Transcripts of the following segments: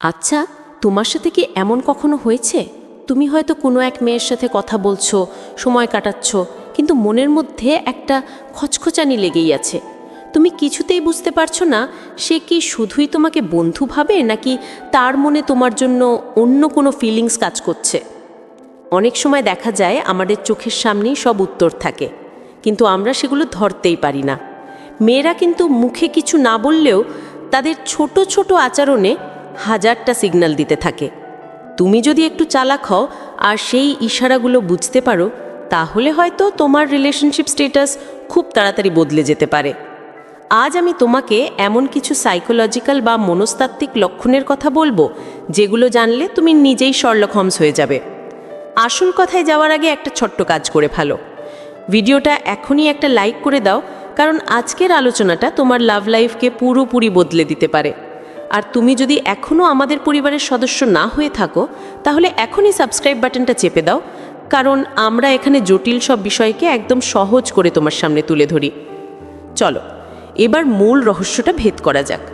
আচ্ছা তোমার সাথে কি এমন কখনো হয়েছে? তুমি হয়তো কোনো এক মেয়ের সাথে কথা বলছো, সময় কাটাচ্ছ, কিন্তু মনের মধ্যে একটা খচখচানি লেগেই আছে। তুমি কিছুতেই বুঝতে পারছ না, সে কি শুধুই তোমাকে বন্ধু ভাবে, নাকি তার মনে তোমার জন্য অন্য কোনো ফিলিংস কাজ করছে? অনেক সময় দেখা যায়, আমাদের চোখের সামনেই সব উত্তর থাকে, কিন্তু আমরা সেগুলো ধরতেই পারি না। মেয়েরা কিন্তু মুখে কিছু না বললেও, তাদের ছোট ছোট আচরণে হাজারটা সিগন্যাল দিতে থাকে। তুমি যদি একটু চালাক হও আর সেই ইশারাগুলো বুঝতে পারো, তাহলে হয়তো তোমার রিলেশনশিপ স্টেটাস খুব তাড়াতাড়ি বদলে যেতে পারে। আজ আমি তোমাকে এমন কিছু সাইকোলজিক্যাল বা মনস্তাত্ত্বিক লক্ষণের কথা বলব, যেগুলো জানলে তুমি নিজেই শর্লক হোমস হয়ে যাবে। আসল কথায় যাওয়ার আগে একটা ছোট্ট কাজ করে ফেলো। ভিডিওটা এখনই একটা লাইক করে দাও, কারণ আজকের আলোচনাটা তোমার লাভ লাইফকে পুরোপুরি বদলে দিতে পারে। আর তুমি যদি এখনও আমাদের পরিবারের সদস্য না হয়ে থাকো, তাহলে এখনই সাবস্ক্রাইব বাটনটা চেপে দাও, কারণ আমরা এখানে জটিল সব বিষয়কে একদম সহজ করে তোমার সামনে তুলে ধরি। চলো, এবার মূল রহস্যটা ভেদ করা যাক।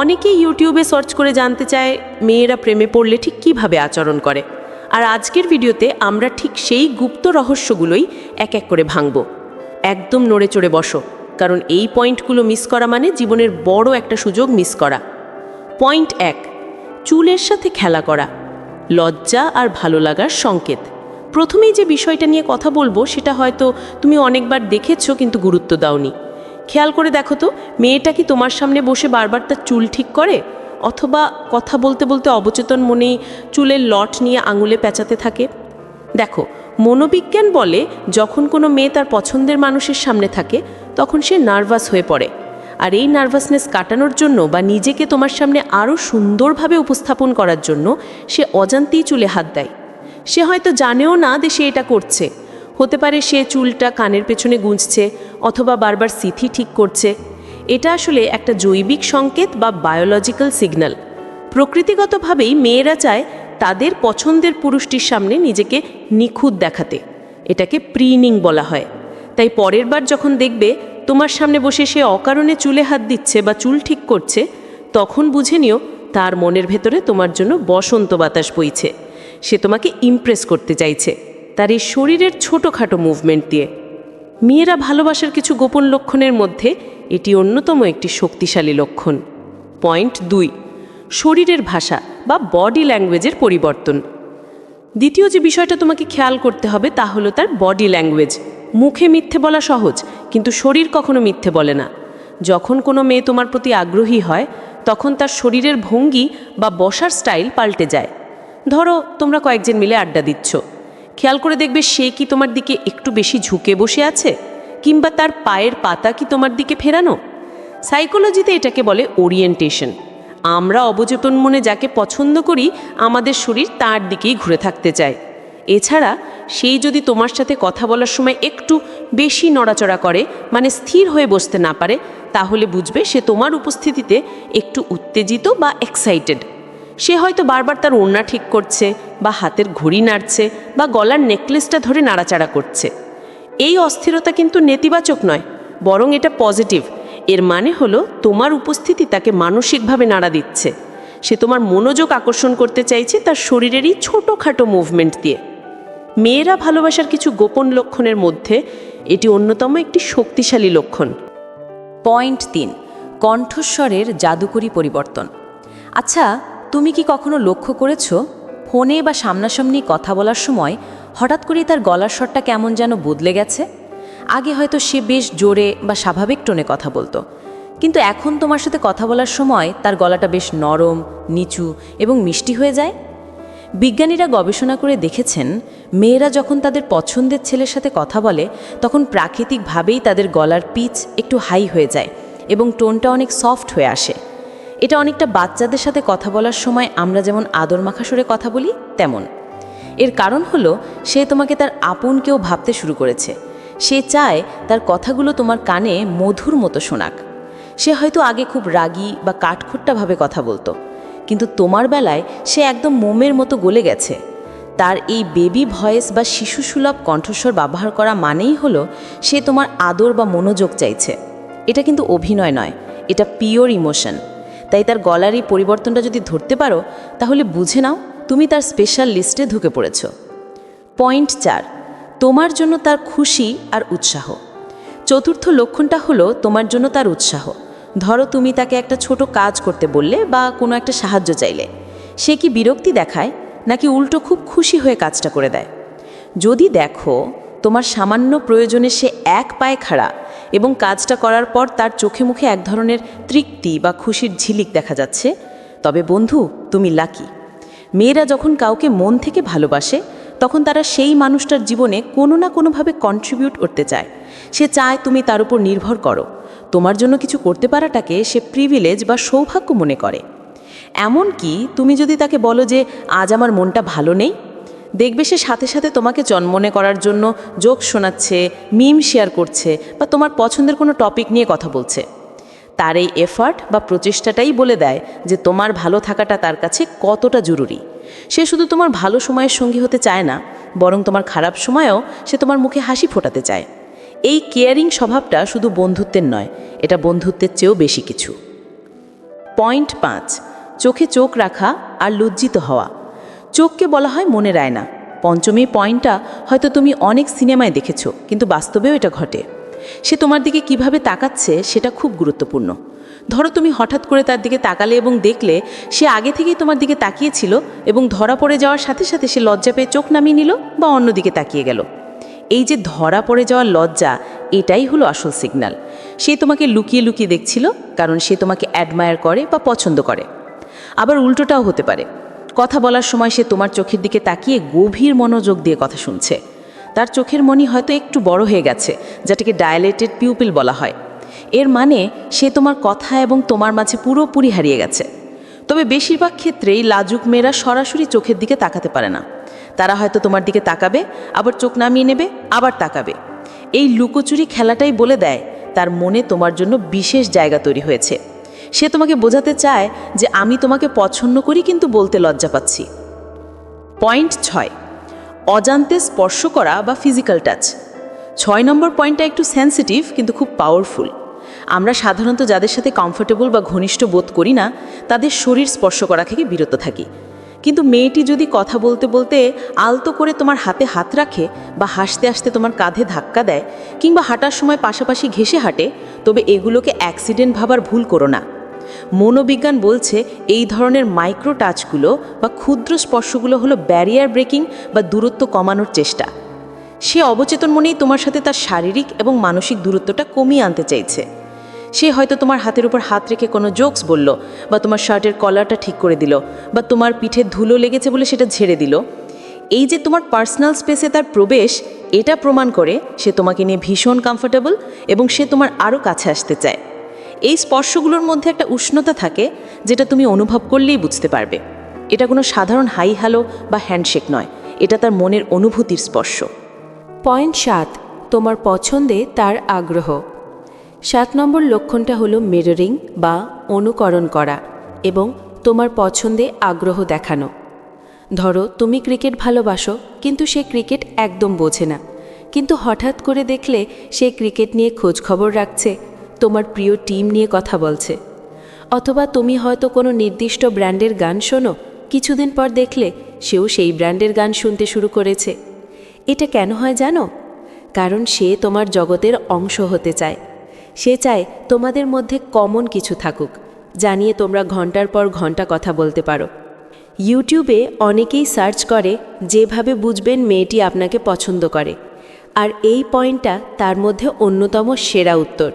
অনেকেই ইউটিউবে সার্চ করে জানতে চায়, মেয়েরা প্রেমে পড়লে ঠিক কীভাবে আচরণ করে। আর আজকের ভিডিওতে আমরা ঠিক সেই গুপ্ত রহস্যগুলোই এক এক করে ভাঙব। একদম নড়ে চড়ে বসো, কারণ এই পয়েন্টগুলো মিস করা মানে জীবনের বড় একটা সুযোগ মিস করা। পয়েন্ট এক, চুলের সাথে খেলা করা, লজ্জা আর ভালো লাগার সংকেত। প্রথমেই যে বিষয়টা নিয়ে কথা বলব, সেটা হয়তো তুমি অনেকবার দেখেছ কিন্তু গুরুত্ব দাওনি। খেয়াল করে দেখো তো, মেয়েটা কি তোমার সামনে বসে বারবার তার চুল ঠিক করে? অথবা কথা বলতে বলতে অবচেতন মনেই চুলের লট নিয়ে আঙুলে পেঁচাতে থাকে? দেখো, মনোবিজ্ঞান বলে যখন কোনো মেয়ে তার পছন্দের মানুষের সামনে থাকে, তখন সে নার্ভাস হয়ে পড়ে। আর এই নার্ভাসনেস কাটানোর জন্য বা নিজেকে তোমার সামনে আরও সুন্দরভাবে উপস্থাপন করার জন্য সে অজান্তেই চুলে হাত দেয়। সে হয়তো জানেও না যে সে এটা করছে। হতে পারে সে চুলটা কানের পেছনে গুঁজছে অথবা বারবার সিথি ঠিক করছে। এটা আসলে একটা জৈবিক সংকেত বা বায়োলজিক্যাল সিগন্যাল প্রকৃতিগতভাবেই মেয়েরা চায় তাদের পছন্দের পুরুষটির সামনে নিজেকে নিখুঁত দেখাতে। এটাকে প্রিনিং বলা হয়। তাই পরের বার যখন দেখবে তোমার সামনে বসে সে অকারণে চুলে হাত দিচ্ছে বা চুল ঠিক করছে, তখন বুঝে নিও তার মনের ভেতরে তোমার জন্য বসন্ত বাতাস বইছে। সে তোমাকে ইমপ্রেস করতে চাইছে। তার এই শরীরের ছোটোখাটো মুভমেন্ট দিয়ে। মেয়েরা ভালোবাসার কিছু গোপন লক্ষণের মধ্যে এটি অন্যতম একটি শক্তিশালী লক্ষণ। পয়েন্ট দুই, শরীরের ভাষা বা বডি ল্যাঙ্গুয়েজের পরিবর্তন। দ্বিতীয় যে বিষয়টা তোমাকে খেয়াল করতে হবে তা হলো তার বডি ল্যাঙ্গুয়েজ মুখে মিথ্যে বলা সহজ, কিন্তু শরীর কখনো মিথ্যে বলে না। যখন কোনো মেয়ে তোমার প্রতি আগ্রহী হয়, তখন তার শরীরের ভঙ্গি বা বসার স্টাইল পাল্টে যায়। ধরো, তোমরা কয়েকজন মিলে আড্ডা দিচ্ছ। খেয়াল করে দেখবে সে কি তোমার দিকে একটু বেশি ঝুঁকে বসে আছে, কিংবা তার পায়ের পাতা কি তোমার দিকে ফেরানো? সাইকোলজিতে এটাকে বলে ওরিয়েন্টেশন। আমরা অবচেতন মনে যাকে পছন্দ করি, আমাদের শরীর তার দিকেই ঘুরে থাকতে চায়। এছাড়া সেই যদি তোমার সাথে কথা বলার সময় একটু বেশি নড়াচড়া করে মানে স্থির হয়ে বসতে না পারে, তাহলে বুঝবে সে তোমার উপস্থিতিতে একটু উত্তেজিত বা এক্সাইটেড সে হয়তো বারবার তার ওড়না ঠিক করছে বা হাতের ঘড়ি নাড়ছে বা গলার নেকলেসটা ধরে নাড়াচাড়া করছে। এই অস্থিরতা কিন্তু নেতিবাচক নয়, বরং এটা পজিটিভ এর মানে হলো তোমার উপস্থিতি তাকে মানসিকভাবে নাড়া দিচ্ছে। সে তোমার মনোযোগ আকর্ষণ করতে চাইছে তার শরীরেরই ছোটোখাটো মুভমেন্ট দিয়ে। মেয়েরা ভালোবাসার কিছু গোপন লক্ষণের মধ্যে এটি অন্যতম একটি শক্তিশালী লক্ষণ। পয়েন্ট তিন, কণ্ঠস্বরের জাদুকরী পরিবর্তন। আচ্ছা তুমি কি কখনো লক্ষ্য করেছ, ফোনে বা সামনাসামনি কথা বলার সময় হঠাৎ করে তার গলার স্বরটা কেমন যেন বদলে গেছে? আগে হয়তো সে বেশ জোরে বা স্বাভাবিক টোনে কথা বলতো, কিন্তু এখন তোমার সাথে কথা বলার সময় তার গলাটা বেশ নরম, নিচু এবং মিষ্টি হয়ে যায়। বিজ্ঞানীরা গবেষণা করে দেখেছেন, মেয়েরা যখন তাদের পছন্দের ছেলের সাথে কথা বলে, তখন প্রাকৃতিকভাবেই তাদের গলার পিচ একটু হাই হয়ে যায় এবং টোনটা অনেক সফট হয়ে আসে। এটা অনেকটা বাচ্চাদের সাথে কথা বলার সময় আমরা যেমন আদর মাখা সুরে কথা বলি, তেমন। এর কারণ হলো, সে তোমাকে তার আপন কেউ ভাবতে শুরু করেছে। সে চায় তার কথাগুলো তোমার কানে মধুর মতো শোনাক। সে হয়তো আগে খুব রাগী বা কাঠখোট্টাভাবে কথা বলতো। কিন্তু তোমার বেলায় সে একদম মোমের মতো গলে গেছে। তার এই বেবি ভয়েস বা শিশুসুলভ কণ্ঠস্বর ব্যবহার করা মানেই হলো সে তোমার আদর বা মনোযোগ চাইছে। এটা কিন্তু অভিনয় নয়, এটা পিওর ইমোশন তাই তার গলার এই পরিবর্তনটা যদি ধরতে পারো, তাহলে বুঝে নাও তুমি তার স্পেশাল লিস্টে ঢুকে পড়েছ। পয়েন্ট চার, তোমার জন্য তার খুশি আর উৎসাহ। চতুর্থ লক্ষণটা হলো তোমার জন্য তার উৎসাহ। ধরো তুমি তাকে একটা ছোট কাজ করতে বললে বা কোনো একটা সাহায্য চাইলে। সে কি বিরক্তি দেখায়, নাকি উল্টো খুব খুশি হয়ে কাজটা করে দেয়? যদি দেখো, তোমার সামান্য প্রয়োজনে সে এক পায়ে খাড়া এবং কাজটা করার পর তার চোখে মুখে এক ধরনের তৃপ্তি বা খুশির ঝিলিক দেখা যাচ্ছে, তবে বন্ধু, তুমি লাকি। মেয়েরা যখন কাউকে মন থেকে ভালোবাসে, তখন তারা সেই মানুষটার জীবনে কোনো না কোনোভাবে কন্ট্রিবিউট করতে চায়। সে চায় তুমি তার উপর নির্ভর করো। তোমার জন্য কিছু করতে পারাটাকে সে প্রিভিলেজ বা সৌভাগ্য মনে করে। এমনকি তুমি যদি তাকে বলো যে, আজ আমার মনটা ভালো নেই? দেখবে সে সাথে সাথে তোমাকে জন্মনে করার জন্য যোগ শোনাচ্ছে মিম শেয়ার করছে বা তোমার পছন্দের কোনো টপিক নিয়ে কথা বলছে। তার এই এফার্ট বা প্রচেষ্টাটাই বলে দেয় যে, তোমার ভালো থাকাটা তার কাছে কতটা জরুরি? সে শুধু তোমার ভালো সময়ের সঙ্গী হতে চায় না, বরং তোমার খারাপ সময়েও সে তোমার মুখে হাসি ফোটাতে চায়। এই কেয়ারিং স্বভাবটা শুধু বন্ধুত্বের নয়, এটা বন্ধুত্বের চেয়েও বেশি কিছু। পয়েন্ট পাঁচ, চোখে চোখ রাখা আর লজ্জিত হওয়া। চোখকে বলা হয় মনে রায় না পঞ্চমী পয়েন্টটা হয়তো তুমি অনেক সিনেমায় দেখেছ, কিন্তু বাস্তবেও এটা ঘটে। সে তোমার দিকে কীভাবে তাকাচ্ছে সেটা খুব গুরুত্বপূর্ণ। ধরো তুমি হঠাৎ করে তার দিকে তাকালে এবং দেখলে সে আগে থেকেই তোমার দিকে তাকিয়েছিল এবং ধরা পড়ে যাওয়ার সাথে সাথে সে লজ্জা পেয়ে চোখ নামিয়ে নিল বা অন্যদিকে তাকিয়ে গেল। এই যে ধরা পড়ে যাওয়ার লজ্জা, এটাই হলো আসল সিগন্যাল সে তোমাকে লুকিয়ে লুকিয়ে দেখছিল, কারণ সে তোমাকে অ্যাডমায়ার করে বা পছন্দ করে। আবার উল্টোটাও হতে পারে। কথা বলার সময় সে তোমার চোখের দিকে তাকিয়ে গভীর মনোযোগ দিয়ে কথা শুনছে। তার চোখের মনি হয়তো একটু বড় হয়ে গেছে, যেটাকে ডায়ালেটেড পিউপিল বলা হয়। এর মানে সে তোমার কথা এবং তোমার মাঝে পুরোপুরি হারিয়ে গেছে। তবে বেশিরভাগ ক্ষেত্রেই লাজুক মেয়েরা সরাসরি চোখের দিকে তাকাতে পারে না। তারা হয়তো তোমার দিকে তাকাবে, আবার চোখ নামিয়ে নেবে, আবার তাকাবে। এই লুকোচুরি খেলাটাই বলে দেয়, তার মনে তোমার জন্য বিশেষ জায়গা তৈরি হয়েছে। সে তোমাকে বোঝাতে চায় যে আমি তোমাকে পছন্দ করি কিন্তু বলতে লজ্জা পাচ্ছি। পয়েন্ট ছয়, অজান্তে স্পর্শ করা বা ফিজিক্যাল টাচ ছয় নম্বর পয়েন্টটা একটু সেন্সিটিভ কিন্তু খুব পাওয়ারফুল আমরা সাধারণত যাদের সাথে কমফোর্টেবল বা ঘনিষ্ঠ বোধ করি না, তাদের শরীর স্পর্শ করা থেকে বিরত থাকি। কিন্তু মেয়েটি যদি কথা বলতে বলতে আলতো করে তোমার হাতে হাত রাখে বা হাসতে হাসতে তোমার কাঁধে ধাক্কা দেয় কিংবা হাঁটার সময় পাশাপাশি ঘেসে হাঁটে, তবে এগুলোকে অ্যাক্সিডেন্ট ভাবার ভুল করো না। মনোবিজ্ঞান বলছে এই ধরনের মাইক্রো টাচগুলো বা ক্ষুদ্র স্পর্শগুলো হলো ব্যারিয়ার ব্রেকিং বা দূরত্ব কমানোর চেষ্টা। সে অবচেতন মনেই তোমার সাথে তার শারীরিক এবং মানসিক দূরত্বটা কমিয়ে আনতে চাইছে। সে হয়তো তোমার হাতের উপর হাত রেখে কোনো জোকস বলল, বা তোমার শার্টের কলারটা ঠিক করে দিল, বা তোমার পিঠে ধুলো লেগেছে বলে সেটা ঝেড়ে দিল। এই যে তোমার পার্সোনাল স্পেসে তার প্রবেশ, এটা প্রমাণ করে সে তোমাকে নিয়ে ভীষণ কমফোর্টেবল এবং সে তোমার আরও কাছে আসতে চায়। এই স্পর্শগুলোর মধ্যে একটা উষ্ণতা থাকে, যেটা তুমি অনুভব করলেই বুঝতে পারবে। এটা কোনো সাধারণ হাই হ্যালো বা হ্যান্ডশেক নয়, এটা তার মনের অনুভূতির স্পর্শ। পয়েন্ট সাত, তোমার পছন্দে তার আগ্রহ। সাত নম্বর লক্ষণটা হলো মিররিং বা অনুকরণ করা এবং তোমার পছন্দে আগ্রহ দেখানো। ধরো, তুমি ক্রিকেট ভালোবাসো, কিন্তু সে ক্রিকেট একদম বোঝে না। কিন্তু হঠাৎ করে দেখলে সে ক্রিকেট নিয়ে খোঁজ খবর রাখছে, তোমার প্রিয় টিম নিয়ে কথা বলছে। অথবা তুমি হয়তো কোনো নির্দিষ্ট ব্র্যান্ডের গান শোনো, কিছুদিন পর দেখলে সেও সেই ব্র্যান্ডের গান শুনতে শুরু করেছে। এটা কেন হয় জানো? কারণ সে তোমার জগতের অংশ হতে চায়। সে চায় তোমাদের মধ্যে কমন কিছু থাকুক। জানিয়ে তোমরা ঘণ্টার পর ঘণ্টা কথা বলতে পারো। ইউটিউবে অনেকেই সার্চ করে যেভাবে বুঝবেন মেয়েটি আপনাকে পছন্দ করে। আর এই পয়েন্টটা তার মধ্যে অন্যতম সেরা উত্তর।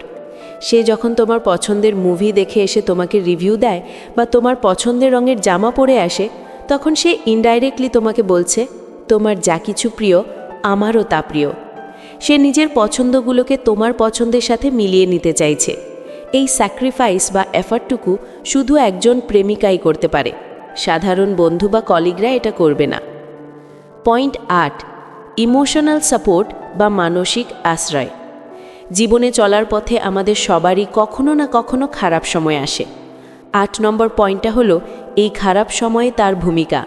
সে যখন তোমার পছন্দের মুভি দেখে এসে তোমাকে রিভিউ দেয় বা তোমার পছন্দের রঙের জামা পরে আসে, তখন সে ইনডাইরেক্টলি তোমাকে বলছে, তোমার যা কিছু প্রিয়, আমারও তা প্রিয়। সে নিজের পছন্দগুলোকে তোমার পছন্দের সাথে মিলিয়ে নিতে চাইছে। এই স্যাক্রিফাইস বা এফার্টটুকু শুধু একজন প্রেমিকাই করতে পারে। সাধারণ বন্ধু বা কলিগরা এটা করবে না। পয়েন্ট আট ইমোশনাল সাপোর্ট বা মানসিক আশ্রয়। জীবনে চলার পথে আমাদের সবারই কখনো না কখনো খারাপ সময় আসে। আট নম্বর পয়েন্টটা হলো, এই খারাপ সময়ে তার ভূমিকা।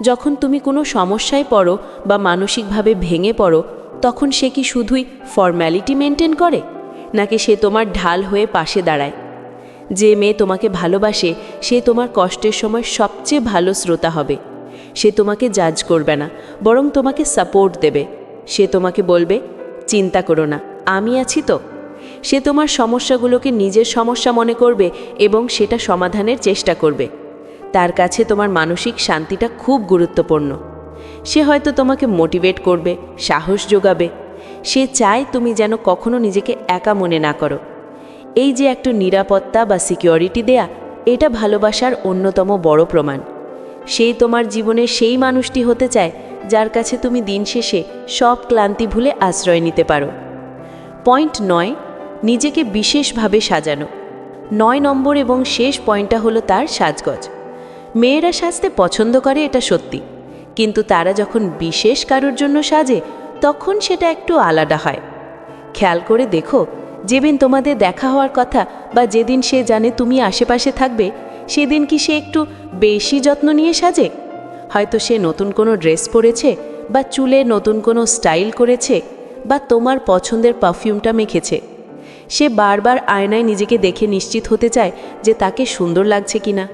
যখন তুমি কোনো সমস্যায় পড়ো বা মানসিকভাবে ভেঙে পড়ো তখন সে কি শুধুই ফর্ম্যালিটি মেনটেন করে, নাকি সে তোমার ঢাল হয়ে পাশে দাঁড়ায়? যে মেয়ে তোমাকে ভালোবাসে, সে তোমার কষ্টের সময় সবচেয়ে ভালো শ্রোতা হবে। সে তোমাকে জাজ করবে না, বরং তোমাকে সাপোর্ট দেবে। সে তোমাকে বলবে, চিন্তা করো না, আমি আছি তো। সে তোমার সমস্যাগুলোকে নিজের সমস্যা মনে করবে এবং সেটা সমাধানের চেষ্টা করবে। তার কাছে তোমার মানসিক শান্তিটা খুব গুরুত্বপূর্ণ। সে হয়তো তোমাকে মোটিভেট করবে, সাহস যোগাবে। সে চায় তুমি যেন কখনো নিজেকে একা মনে না করো। এই যে একটু নিরাপত্তা বা সিকিউরিটি দেয়া, এটা ভালোবাসার অন্যতম বড় প্রমাণ। সেই তোমার জীবনে সেই মানুষটি হতে চায়, যার কাছে তুমি দিন শেষে সব ক্লান্তি ভুলে আশ্রয় নিতে পারো। পয়েন্ট নয়, নিজেকে বিশেষভাবে সাজানো। নয় নম্বর এবং শেষ পয়েন্টটা হলো তার সাজগজ। মেয়েরা সাজতে পছন্দ করে এটা সত্যি। কিন্তু তারা যখন বিশেষ কারোর জন্য সাজে, তখন সেটা একটু আলাদা হয়। খেয়াল করে দেখো, যেদিন তোমাদের দেখা হওয়ার কথা বা যেদিন সে জানে তুমি আশেপাশে থাকবে, সেদিন কি সে একটু বেশি যত্ন নিয়ে সাজে? হয়তো সে নতুন কোনো ড্রেস পরেছে বা চুলে নতুন কোনো স্টাইল করেছে বা তোমার পছন্দের পারফিউমটা মেখেছে। সে বারবার আয়নায় নিজেকে দেখে নিশ্চিত হতে চায় যে তাকে সুন্দর লাগছে কিনা।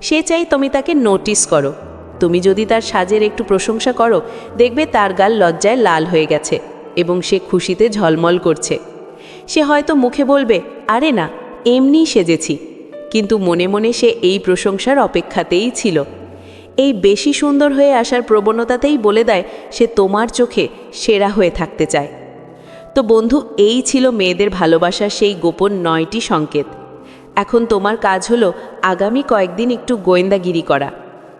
সে চাই তুমি তাকে নোটিস করো। তুমি যদি তার সাজের একটু প্রশংসা করো, দেখবে তার গাল লজ্জায় লাল হয়ে গেছে এবং সে খুশিতে ঝলমল করছে। সে হয়তো মুখে বলবে, আরে না, এমনিই সেজেছি। কিন্তু মনে মনে সে এই প্রশংসার অপেক্ষাতেই ছিল। এই বেশি সুন্দর হয়ে আসার প্রবণতাতেই বলে দেয়, সে তোমার চোখে সেরা হয়ে থাকতে চায়। তো বন্ধু, এই ছিল মেয়েদের ভালোবাসার সেই গোপন নয়টি সংকেত। এখন তোমার কাজ হলো আগামী কয়েকদিন একটু গোয়েন্দাগিরি করা।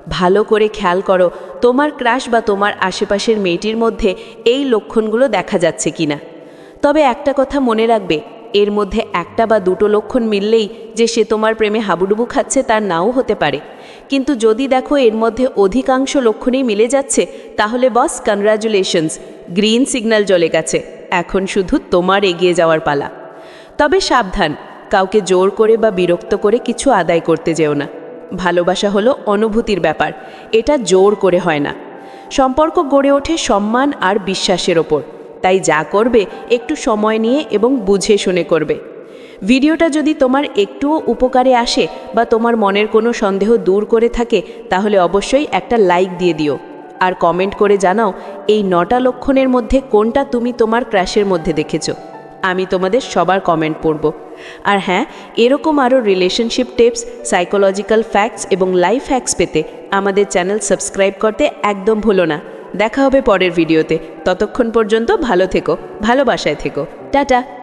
ভালো করে খেয়াল করো, তোমার ক্রাশ বা তোমার আশেপাশের মেয়েটির মধ্যে এই লক্ষণগুলো দেখা যাচ্ছে কিনা। তবে একটা কথা মনে রাখবে, এর মধ্যে একটা বা দুটো লক্ষণ মিললেই যে সে তোমার প্রেমে হাবুডুবু খাচ্ছে তার নাও হতে পারে। কিন্তু যদি দেখো এর মধ্যে অধিকাংশ লক্ষণেই মিলে যাচ্ছে, তাহলে বস কনগ্রাচুলেশনস গ্রিন সিগন্যাল জ্বলে গেছে, এখন শুধু তোমার এগিয়ে যাওয়ার পালা। তবে সাবধান, কাউকে জোর করে বা বিরক্ত করে কিছু আদায় করতে যেও না। ভালোবাসা হলো অনুভূতির ব্যাপার, এটা জোর করে হয় না। সম্পর্ক গড়ে ওঠে সম্মান আর বিশ্বাসের ওপর, তাই যা করবে একটু সময় নিয়ে এবং বুঝে শুনে করবে। ভিডিওটা যদি তোমার একটুও উপকারে আসে বা তোমার মনের কোনো সন্দেহ দূর করে থাকে, তাহলে অবশ্যই একটা লাইক দিয়ে দিও। আর কমেন্ট করে জানাও, এই নটা লক্ষণের মধ্যে কোনটা তুমি তোমার ক্র্যাশের মধ্যে দেখেছ। আমি তোমাদের সবার কমেন্ট পড়ব। আর হ্যাঁ এরকম আরও রিলেশনশিপ টিপস সাইকোলজিক্যাল ফ্যাক্টস এবং লাইফ হ্যাক্স পেতে আমাদের চ্যানেল সাবস্ক্রাইব করতে একদম ভুলো না। দেখা হবে পরের ভিডিওতে ততক্ষণ পর্যন্ত ভালো থেকো, ভালোবাসায় থেকো। টাটা!